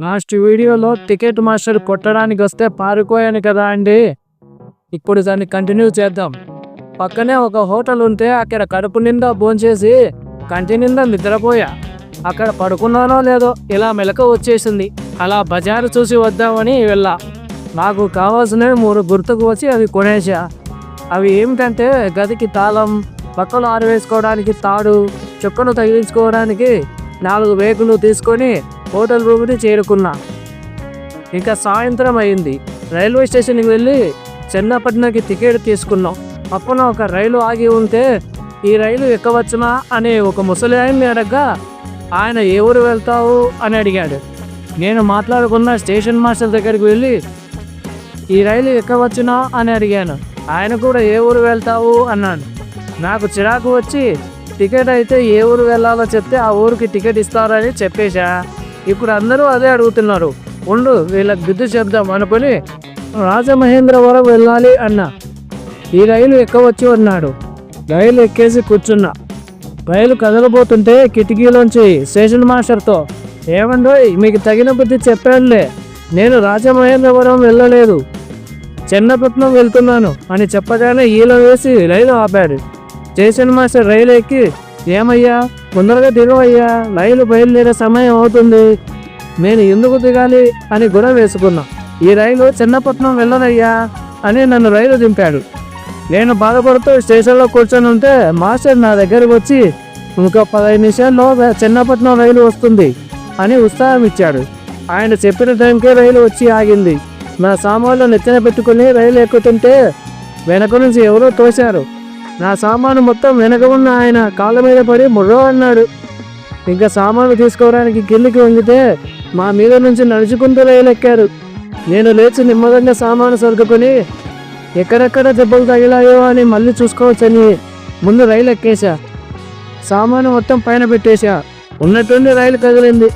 Last వీడియోలో ticket master కొట్టడానికి వస్తే పారిపోయాను కదా అండి. ఇప్పుడు దాన్ని కంటిన్యూ చేద్దాం. పక్కనే ఒక హోటల్ ఉంటే అక్కడ కడుపు నిండా భోంచేసి కంటి నిండా నిద్రపోయా. అక్కడ పడుకున్నానో లేదో ఇలా మెలక వచ్చేసింది. అలా బజారు చూసి వద్దామని వెళ్ళా. నాకు కావాల్సినవి మూడు గుర్తుకు వచ్చి అవి కొనేసా. అవి ఏమిటంటే గదికి తాళం పక్కలు ఆరవేసుకోవడానికి తాడు చుక్కను తగిలించుకోవడానికి నాలుగు వేగులు తీసుకొని హోటల్ రూమ్ని చేరుకున్నా. ఇంకా సాయంత్రం అయింది. రైల్వే స్టేషన్కి వెళ్ళి చెన్నపట్నంకి టికెట్ తీసుకున్నాం. పక్కన ఒక రైలు ఆగి ఉంటే ఈ రైలు ఎక్కవచ్చునా? అనే ఒక ముసలి ఆయన్ని అడగ్గా ఆయన ఏ ఊరు వెళ్తావు? అని అడిగాడు. నేను మాట్లాడుకున్న స్టేషన్ మాస్టర్ దగ్గరికి వెళ్ళి ఈ రైలు ఎక్కవచ్చునా? అని అడిగాను. ఆయన కూడా ఏ ఊరు వెళ్తావు? అన్నాడు నాకు చిరాకు వచ్చి టికెట్ అయితే ఏ ఊరు వెళ్ళాలో చెప్తే ఆ ఊరికి టికెట్ ఇస్తారని చెప్పేశా. ఇప్పుడు అందరూ అదే అడుగుతున్నారు. ఉండు వీళ్ళకి బుద్ధి చెప్దాం అనుకుని రాజమహేంద్రవరం వెళ్ళాలి అన్న. ఈ రైలు ఎక్కవచ్చు అన్నాడు రైలు ఎక్కేసి కూర్చున్నా. రైలు కదలబోతుంటే కిటికీలోంచి స్టేషన్ మాస్టర్తో ఏమండో మీకు తగిన బుద్ధి చెప్పానులే. నేను రాజమహేంద్రవరం వెళ్ళలేదు. చెన్నపట్నం వెళ్తున్నాను అని చెప్పగానే ఈలో వేసి రైలు ఆపాడు. స్టేషన్ మాస్టర్ రైలు ఎక్కి ఏమయ్యా? తొందరగా దిగవయ్యా రైలు బయలుదేరే సమయం అవుతుంది. నేను ఎందుకు దిగాలి అని గొడవ వేసుకున్నా. ఈ రైలు చిన్నపట్నం వెళ్ళదయ్యా అని నన్ను రైలు దింపాడు. నేను బాధపడుతూ స్టేషన్లో కూర్చొని ఉంటే మాస్టర్ నా దగ్గరకు వచ్చి ఇంకో పదహైదు నిమిషాల్లో చిన్నపట్నం రైలు వస్తుంది అని ఉత్సాహం ఇచ్చాడు ఆయన చెప్పిన టైంకే రైలు వచ్చి ఆగింది. నా సామాన్లు నెత్తిన పెట్టుకుని రైలు ఎక్కుతుంటే వెనక నుంచి ఎవరో తోశారు. నా సామాను మొత్తం వెనక ఉన్న ఆయన కాళ్ళ మీద పడి ముర్రో అన్నాడు. ఇంకా సామాను తీసుకోవడానికి కిందికి వంగితే మా మీద నుంచి నడుచుకుంటూ రైలు ఎక్కారు నేను లేచి నిమ్మదంగా సామాను సర్దుకొని ఎక్కడెక్కడ దెబ్బలు తగిలాయో అని మళ్ళీ చూసుకోవచ్చని ముందు రైలు ఎక్కేశా సామాను మొత్తం పైన పెట్టేశా. ఉన్నట్టుండి రైలు కదిలింది.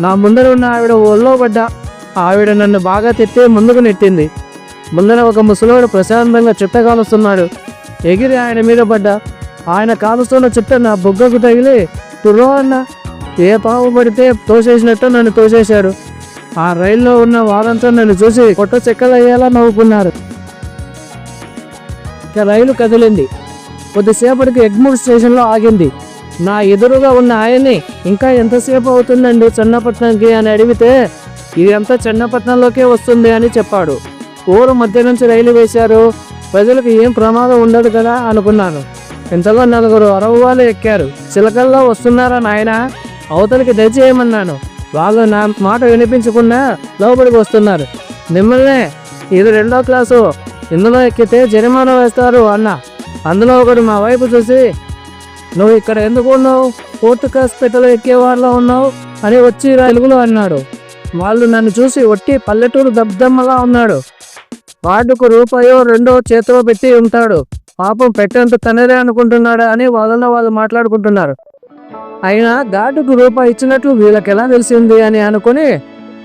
నా ముందర ఉన్న ఆవిడ ఒళ్ళో పడ్డా. ఆవిడ నన్ను బాగా తిట్టే ముందుకు నెట్టింది. ముందర ఒక ముసలోడు ప్రశాంతంగా చుట్టగాలుస్తున్నాడు ఎగిరి ఆయన మీద పడ్డా. ఆయన కాలుస్తున్న చుట్ట నా బుగ్గకు తగిలి తుర్రో అన్న ఏ పాము పడితే తోసేసినట్టు నన్ను తోసేశారు ఆ రైల్లో ఉన్న వారంతా నన్ను చూసి కొట్ట చెక్కలయ్యేలా నవ్వుకున్నారు. ఇక రైలు కదిలింది. కొద్దిసేపటికి ఎగ్మూర్ స్టేషన్లో ఆగింది. నా ఎదురుగా ఉన్న ఆయన్ని ఇంకా ఎంతసేపు అవుతుందండి చెన్నపట్నంకి? అని అడిగితే ఇదంతా చెన్నపట్నంలోకే వస్తుంది అని చెప్పాడు. ఊరు మధ్య నుంచి రైలు వేశారు. ప్రజలకు ఏం ప్రమాదం ఉండదు కదా అనుకున్నాను. ఇంతలో నలుగురు అరవాలు ఎక్కారు. చిలకల్లో వస్తున్నారా నాయన? అవతలికి దయచేయమన్నాను వాళ్ళు నా మాట వినిపించకుండా లోపలికి వస్తున్నారు. మిమ్మల్నే ఇది రెండో క్లాసు. ఇందులో ఎక్కితే జరిమానా వేస్తారు అన్న. అందులో ఒకడు మా వైపు చూసి నువ్వు ఇక్కడ ఎందుకు ఉన్నావు? ఫోర్త్ క్లాస్ పెట్టలో ఎక్కే ఉన్నావు? అని వచ్చి తెలుగులో అన్నాడు. వాళ్ళు నన్ను చూసి ఒట్టి పల్లెటూరు దబ్దమ్మలా ఉన్నాడు. వార్డుకు రూపాయో రెండో చేతిలో పెట్టి ఉంటాడు. పాపం పెట్టేంత తనదే అనుకుంటున్నాడా అని వాళ్ళలో వాళ్ళు మాట్లాడుకుంటున్నారు. అయినా గార్డుకు రూపాయి ఇచ్చినట్లు వీళ్ళకి ఎలా తెలిసింది అని అనుకుని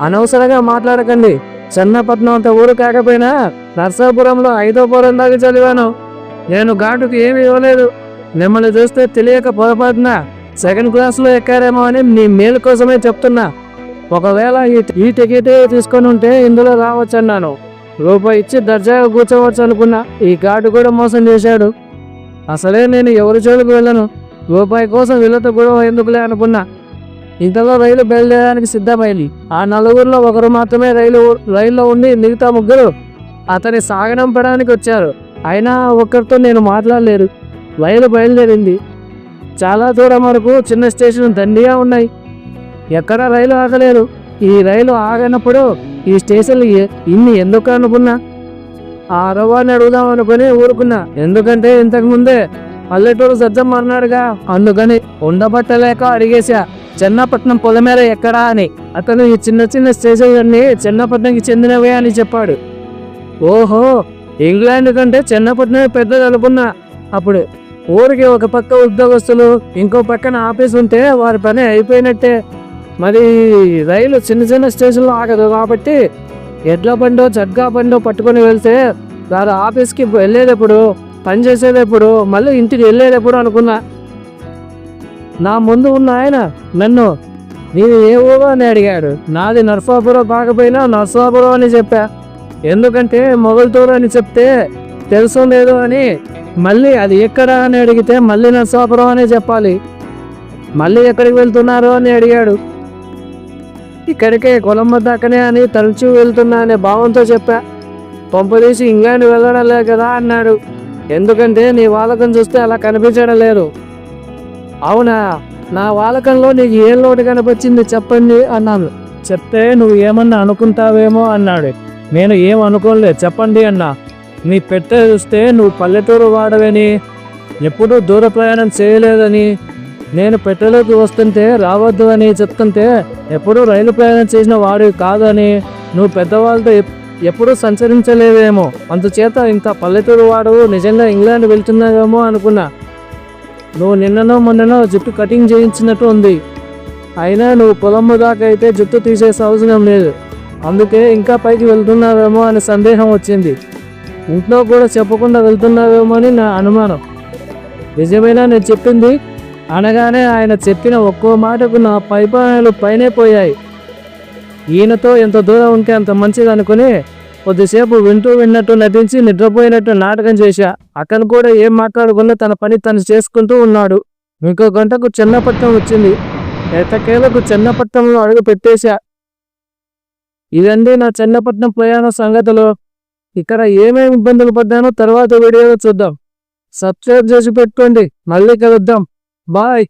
అనవసరంగా మాట్లాడకండి. చెన్నపట్నం అంత ఊరు కాకపోయినా నర్సాపురంలో ఐదో పురం దాకా చదివాను. నేను ఘాటుకు ఏమి ఇవ్వలేదు. మిమ్మల్ని చూస్తే తెలియక పొరపాటున సెకండ్ క్లాస్లో ఎక్కారేమో అని నీ మేలు కోసమే చెప్తున్నా. ఒకవేళ ఈ ఈ టికెటే తీసుకొని ఉంటే ఇందులో రావచ్చు అన్నాను రూపాయి ఇచ్చి దర్జాగా కూర్చోవచ్చు అనుకున్నా ఈ గాడు కూడా మోసం చేశాడు. అసలే నేను ఎవరి జోలికి వెళ్ళను? రూపాయి కోసం వీళ్ళతో గొడవ ఎందుకులే అనుకున్నా. ఇంతలో రైలు బయలుదేరడానికి సిద్ధమైంది. ఆ నలుగురిలో ఒకరు మాత్రమే రైలు రైల్లో ఉండి మిగతా ముగ్గురు అతని సాగనంపడానికి వచ్చారు. అయినా ఒక్కరితో నేను మాట్లాడలేరు రైలు బయలుదేరింది. చాలా దూరం వరకు చిన్న స్టేషన్ దండిగా ఉన్నాయి. ఎక్కడా రైలు ఆగలేరు ఈ రైలు ఆగనప్పుడు ఈ స్టేషన్లు ఇన్ని ఎందుకు అనుకున్నా? ఆ అరవాన్ని అడుగుదాం అనుకుని ఊరుకున్నా. ఎందుకంటే ఇంతకు ముందే పల్లెటూరు సజ్జం అన్నాడుగా. అందుకని ఉండబట్టలేక అడిగేశా చెన్నపట్నం పొలమేర ఎక్కడా? అని. అతను ఈ చిన్న చిన్న స్టేషన్లన్నీ చెన్నపట్నంకి చెందినవే అని చెప్పాడు. ఓహో ఇంగ్లాండ్ కంటే చెన్నపట్నమే పెద్దది అనుకున్నా. అప్పుడు ఊరికి ఒక పక్క ఉద్యోగస్తులు ఇంకో పక్కన ఆఫీస్ ఉంటే వారి పని అయిపోయినట్టే. మరి రైలు చిన్న చిన్న స్టేషన్లో ఆగదు కాబట్టి ఎడ్ల బండో జడ్గా బండో పట్టుకొని వెళ్తే వారు ఆఫీస్కి వెళ్ళేటప్పుడు పని చేసేటప్పుడు మళ్ళీ ఇంటికి వెళ్ళేటప్పుడు అనుకున్నా. నా ముందు ఉన్న ఆయన నన్ను నేను ఏ ఊరు? అని అడిగాడు. నాది నర్సాపురం కాకపోయినా నర్సాపురం అని చెప్పా. ఎందుకంటే మొగల్తూరు అని చెప్తే తెలుసు లేదు అని మళ్ళీ అది ఎక్కడ అని అడిగితే మళ్ళీ నర్సాపురం అనే చెప్పాలి. మళ్ళీ ఎక్కడికి వెళ్తున్నారు అని అడిగాడు. ఇక్కడికే కొలంబ దాకనే అని తరచూ వెళ్తున్నా అనే భావంతో చెప్పా. పంపదీసి ఇంగ్లాండ్ వెళ్ళడం లేదు కదా అన్నాడు. ఎందుకంటే నీ వాలకం చూస్తే అలా కనిపించడం లేదు. అవునా? నా వాలకంలో నీకు ఏం లోటు కనిపించింది చెప్పండి అన్నాను. చెప్తే నువ్వు ఏమన్నా అనుకుంటావేమో అన్నాడు. నేను ఏం అనుకోలేదు చెప్పండి అన్నా. నీ పెట్టె చూస్తే నువ్వు పల్లెటూరు వాడవని ఎప్పుడూ దూర ప్రయాణం చేయలేదని నేను పెట్టెలోకి వస్తుంటే రావద్దు అని చెప్తుంటే ఎప్పుడూ రైలు ప్రయాణం చేసిన వాడు కాదని నువ్వు పెద్దవాళ్ళతో ఎప్పుడూ సంచరించలేవేమో. అందుచేత ఇంత పల్లెటూరు వాడు నిజంగా ఇంగ్లాండ్ వెళ్తున్నావేమో అనుకున్నా. నువ్వు నిన్ననో మొన్ననో జుట్టు కటింగ్ చేయించినట్టు ఉంది. అయినా నువ్వు పొలము దాకా అయితే జుట్టు తీసేసే అవసరం లేదు. అందుకే ఇంకా పైకి వెళ్తున్నావేమో అనే సందేహం వచ్చింది. ఇంట్లో కూడా చెప్పకుండా వెళ్తున్నావేమో అని నా అనుమానం. నిజమేనా నేను చెప్పింది? అనగానే ఆయన చెప్పిన ఒక్కో మాటకు నా పైపాయలు పైనే పోయాయి. ఈయనతో ఎంత దూరం ఉంటే అంత మంచిది అనుకుని కొద్దిసేపు వింటూ విన్నట్టు నటించి నిద్రపోయినట్టు నాటకం చేశా. అతను కూడా ఏం మాట్లాడకుండా తన పని తను చేసుకుంటూ ఉన్నాడు. ఇంకో గంటకు చిన్నపట్నం వచ్చింది. ఎట్టకేలకు చిన్నపట్నంలో అడుగు పెట్టేశా. ఇదండి నా చిన్నపట్నం ప్రయాణ సంగతులు. ఇక్కడ ఏమేమి ఇబ్బందులు పడ్డానో తర్వాత వీడియోలో చూద్దాం. సబ్స్క్రైబ్ చేసి పెట్టుకోండి. మళ్ళీ కలుద్దాం. Bye.